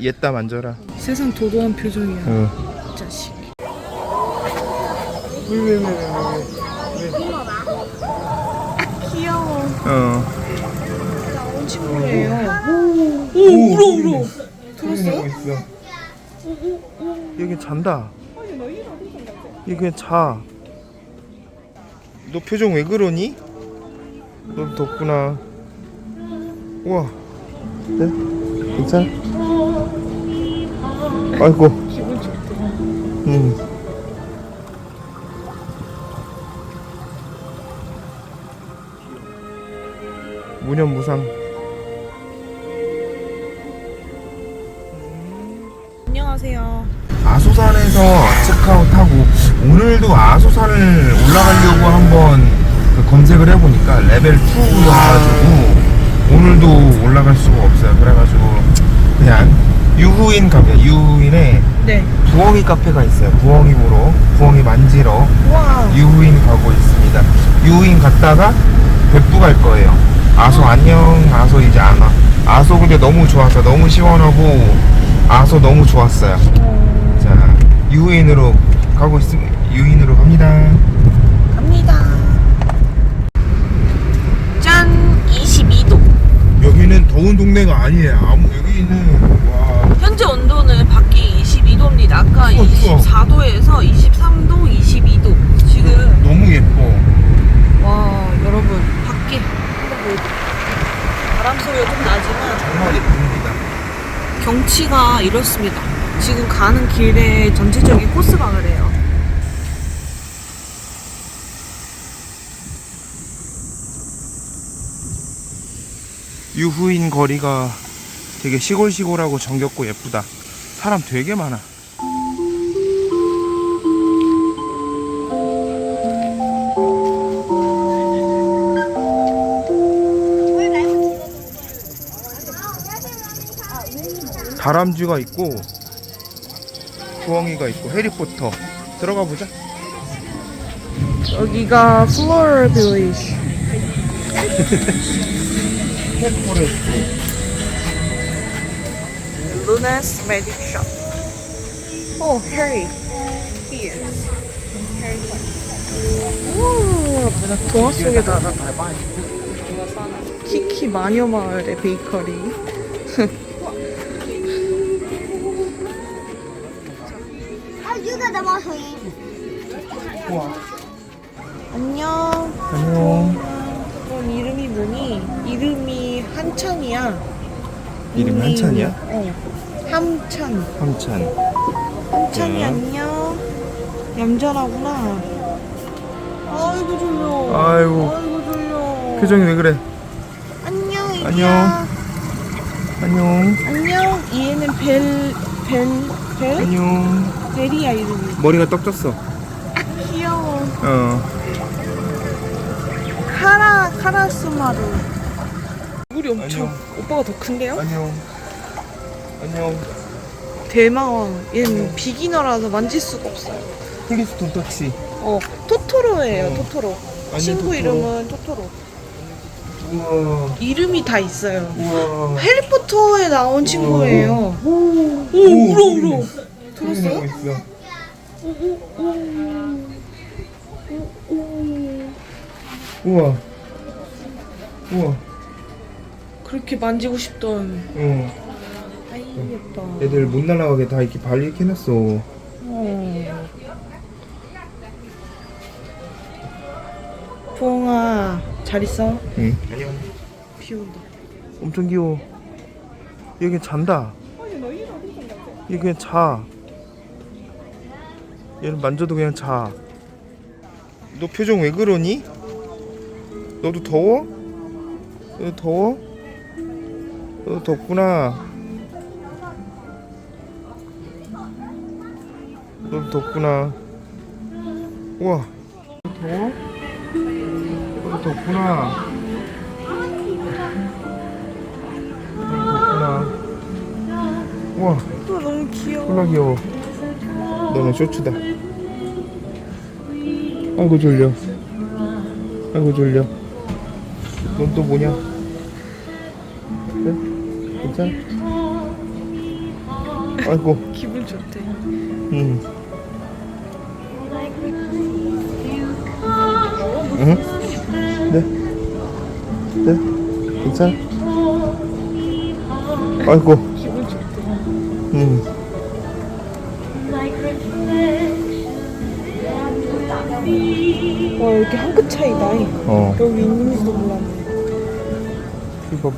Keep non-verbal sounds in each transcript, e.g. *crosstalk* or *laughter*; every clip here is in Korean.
얘따 만져라. 세상 도도한 표정이야. 어. 이 자식. 왜왜왜 왜, 왜, 귀여워. 어. 나온 친구예요. 오, 울어 울어. 들었어요? 있어. 여기 잔다. 여기 그냥 자. 너 표정 왜 그러니? 너 덥구나. 우와. 네? 괜찮아? 아이고. 기분 좋다. 음. 무념무상. 안녕하세요. 아소산에서 체크아웃 하고 오늘도 아소산을 올라가려고 한번 그 검색을 해보니까 레벨 2여가지고 오늘도 올라갈 수가 없어요. 그래가지고 그냥 유후인 카페, 유후인에 네. 부엉이 카페가 있어요. 부엉이 보러, 부엉이 만지러 와. 유후인 가고 있습니다. 유후인 갔다가 백부 갈 거예요. 아소 안녕, 아소 이제 안 와. 아소 근데 너무 좋았어. 너무 시원하고 아소 너무 좋았어요. 자, 유인으로 가고 있습니다. 유인으로 갑니다. 갑니다. 짠! 22도. 여기는 더운 동네가 아니에요. 아무 여기는 와 현재 온도는 밖이 22도입니다. 아까 추워, 추워. 24도에서 23도, 22도. 지금 너무 예뻐. 와 여러분 밖에 한번 보여드릴게요. 바람 소리가 좀 나지만 정말 예쁩니다. 경치가 이렇습니다. 지금 가는 길에 전체적인 코스가 그래요. 유후인 거리가 되게 시골시골하고 정겹고 예쁘다. 사람 되게 많아. 다람쥐가 있고 부엉이가 있고 해리포터 들어가 보자. 여기가 플로럴 빌리지. 캣포레스트. 루네스 매직 숍. 오, 해리. Here. 오, 뭐냐, 동화 속에 나라. 키키 마녀 마을의 베이커리. 아. 안녕. 안녕. 넌 이름이 뭐니? 이름이 한찬이야. 이름이 한찬이야? 어. 함찬. 함찬. 한찬이 응. 안녕. 얌전하구나. 아이고 졸려. 아이고. 아이고 졸려. 표정이 왜 그래? 안녕. 애기야. 안녕. 안녕. 안녕. 얘는 벨, 벨, 벨? 안녕. 벨이야 이름이. 머리가 떡졌어. 귀여워. 어. 카라 카라스마루. 얼굴이 엄청 안녕. 오빠가 더 큰데요? 안녕. 안녕. 대망왕. 얘는 비기너라서 만질 수가 없어요. 플리스 돈 터치. 어 토토로예요 어. 토토로. 완전 친구 토토로. 이름은 토토로. 우와. 이름이 다 있어요. 우와. 해리포터에 나온 친구예요. 오, 오, 울어 울어. 내. 들었어요? 소리 나고 있어. 우와. 우와. 그렇게 만지고 싶던. 어. 아이 예뻐. 애들 못 날아가게 다 이렇게 발리 이렇게 해놨어. 어. 부엉아 잘 있어? 응. 안녕. 비 온다. 엄청 귀여워. 여기 잔다. 얘 그냥 자. 얘는 만져도 그냥 자. 너 표정 왜 그러니? 너도 더워? 너도 더워? 너도 덥구나. 너도 덥구나. 우와. 더워? 너도 덥구나. 너도 덥구나. 우와. 또 너무 귀여워. 졸라 귀여워. 너는 쇼츠다. 아이고 졸려. 아이고 졸려. 넌 또 뭐냐? 그래? 괜찮아? 아이고. 기분 좋대. 응. 응? 네. 네. 괜찮아? 아이고. 기분 좋대. 응. 와 이렇게 한 끗 차이다. 어. 여기 있는지도 몰랐네. 이봐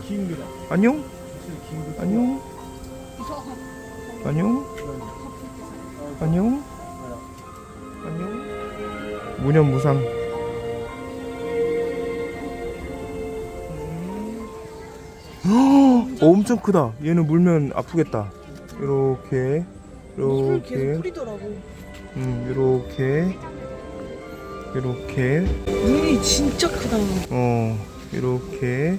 봐. 야, 안녕? 안녕? 안녕? 안녕? 안녕? 무념무상. 어, 엄청 크다. 얘는 물면 아프겠다. 이렇게, 계속 이렇게, 뿌리더라고. 음, 이렇게, 이렇게, 눈이 진짜 크다. 어, 이렇게.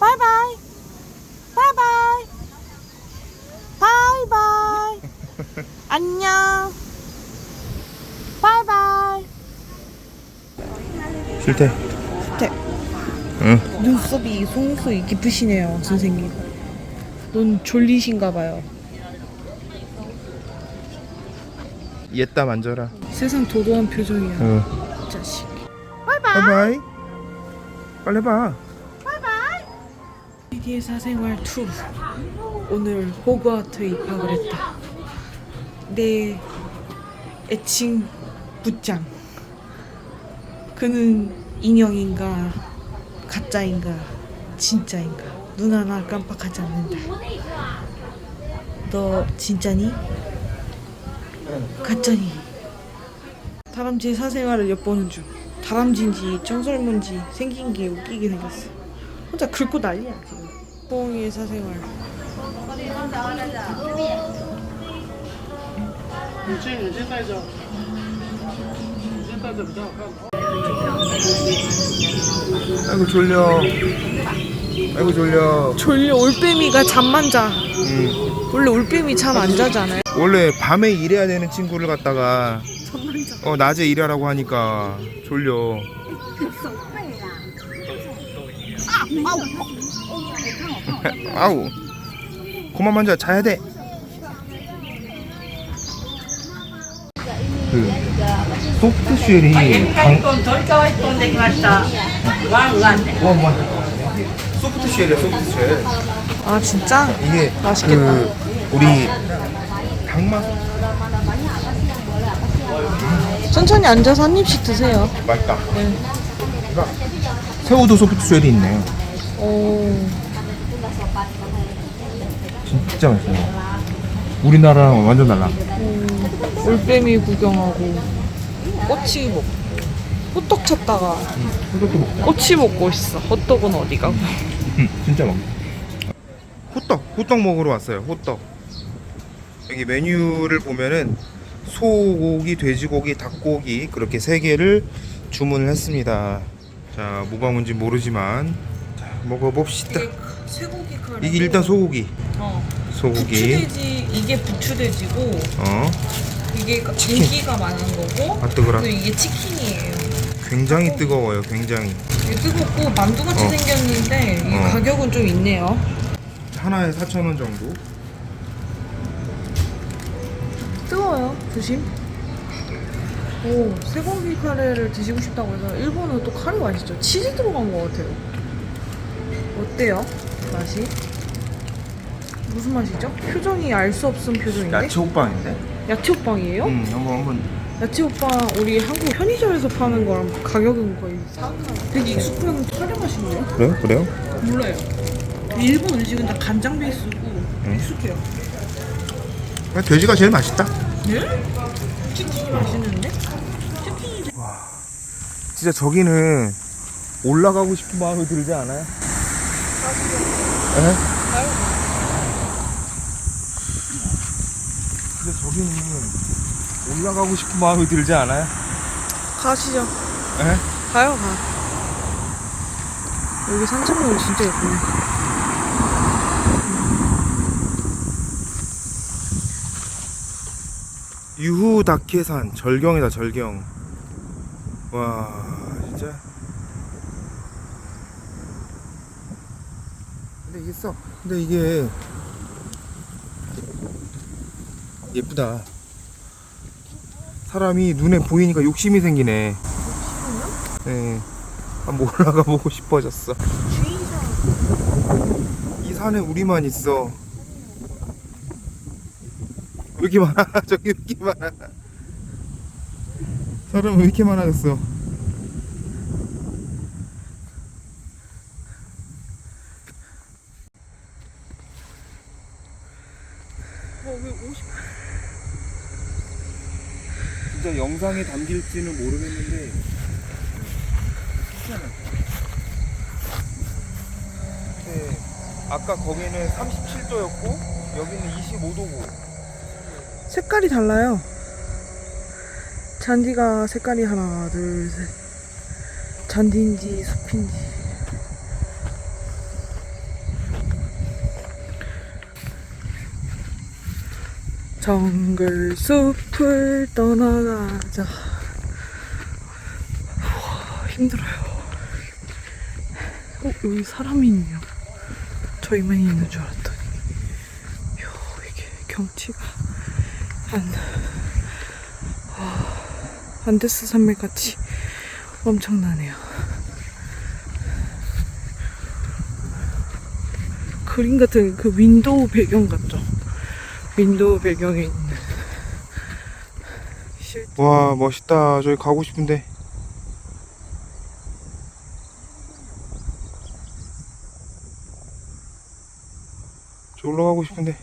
바이바이. 바이바이. 바이바이. 안녕. 바이바이. 싫대. 네. 응. 눈썹이 속눈썹이 깊으시네요, 선생님. 눈 졸리신가 봐요. 얘따 만져라. 세상 도도한 표정이야, 응. 이 자식. 바이바이. 빨리 봐. 미디의 사생활 2 오늘 호그와트에 입학을 했다 내 애칭 부짱 그는 인형인가 가짜인가 진짜인가 눈 하나 깜빡하지 않는다 너 진짜니? 가짜니? 다람쥐의 사생활을 엿보는 중. 다람쥐인지 청설문지 생긴 게 웃기게 생겼어. 혼자 긁고 난리야 지금. 뽕이의 사생활. 아이고 졸려. 아이고 졸려. 졸려 올빼미가 잠만 자. 음. 원래 올빼미 잠 안 자잖아요. 원래 밤에 일해야 되는 친구를 갖다가 어 낮에 일하라고 하니까 졸려. 아, 아우 그만 만져 자야 돼. 그 소프트쉘이 강... 소프트쉘이야 소프트쉘. 아 진짜? 이게 맛있겠다. 그 우리 강맛 천천히 앉아서 한 입씩 드세요 맛있다. 네. 새우도 소프트 쉘이 있네. 오 진짜 맛있어요. 우리나라랑 완전 달라. 올빼미 구경하고 꼬치 먹 호떡 찾다가 호떡도 먹자. 꼬치 먹고 있어 호떡은 어디 가고 응, 진짜 먹. 호떡, 호떡 먹으러 왔어요. 호떡. 여기 메뉴를 보면은 소고기, 돼지고기, 닭고기 그렇게 세 개를 주문을 했습니다. 자, 뭐가 뭔지 모르지만 자, 먹어봅시다. 쇠고기 카레 이게 일단 소고기. 어. 소고기. 부추돼지 이게 부추돼지고 어, 이게 치킨. 인기가 많은 거고 아 뜨거라. 그리고 이게 치킨이에요 굉장히 뜨거워요. 굉장히. 이게 뜨겁고 만두같이 어. 생겼는데 이 어. 가격은 좀 있네요 하나에 4,000원 정도. 뜨거워요 조심 오 쇠고기 카레를 드시고 싶다고 해서 일본은 또 카레 맛있죠 치즈 들어간 것 같아요 어때요 맛이? 무슨 맛이죠? 표정이 알 수 없은 표정인데? 야채 호빵인데? 야채 호빵이에요? 응, 한번 한번. 야채 호빵 우리 한국 편의점에서 파는 거랑 가격은 거의 되게 익숙한 카레 맛인데요? 그래요? 그래요? 몰라요 일본 음식은 다 간장 베이스고 익숙해요 그냥 돼지가 제일 맛있다. 네? 치킨이 맛있는데? 진짜 저기는 올라가고 싶은 마음이 들지 않아요? 에? 진짜 저기는 올라가고 싶은 마음이 들지 않아요? 가시죠. 에? 가요, 가. 여기 산책로는 진짜 예쁘네. 유후닥해산 절경이다 절경. 와 진짜? 근데 이게 써 근데 이게 예쁘다. 사람이 눈에 보이니까 욕심이 생기네. 네 한번 올라가 보고 싶어졌어. 이 산에 우리만 있어. 왜 이렇게 많아? *laughs* 저기 왜 이렇게 많아? 사람 왜 이렇게 많아졌어? 거기 50. 진짜 영상에 담길지는 모르겠는데 괜찮아. 근데 아까 거기는 37도였고 여기는 25도고 색깔이 달라요. 잔디가 색깔이 하나, 둘, 셋. 잔디인지 숲인지. 정글 숲을 떠나가자. 우와, 힘들어요. 어, 여기 사람이 있네요. 저희만 있는 줄 알았더니. 요, 이게 경치가 안, 와, 안데스 산맥 같이 엄청나네요. 그림 같은 그 윈도우 배경 같죠? 윈도우 배경에 있는 실와 멋있다 저기 가고 싶은데 저 올라가고 싶은데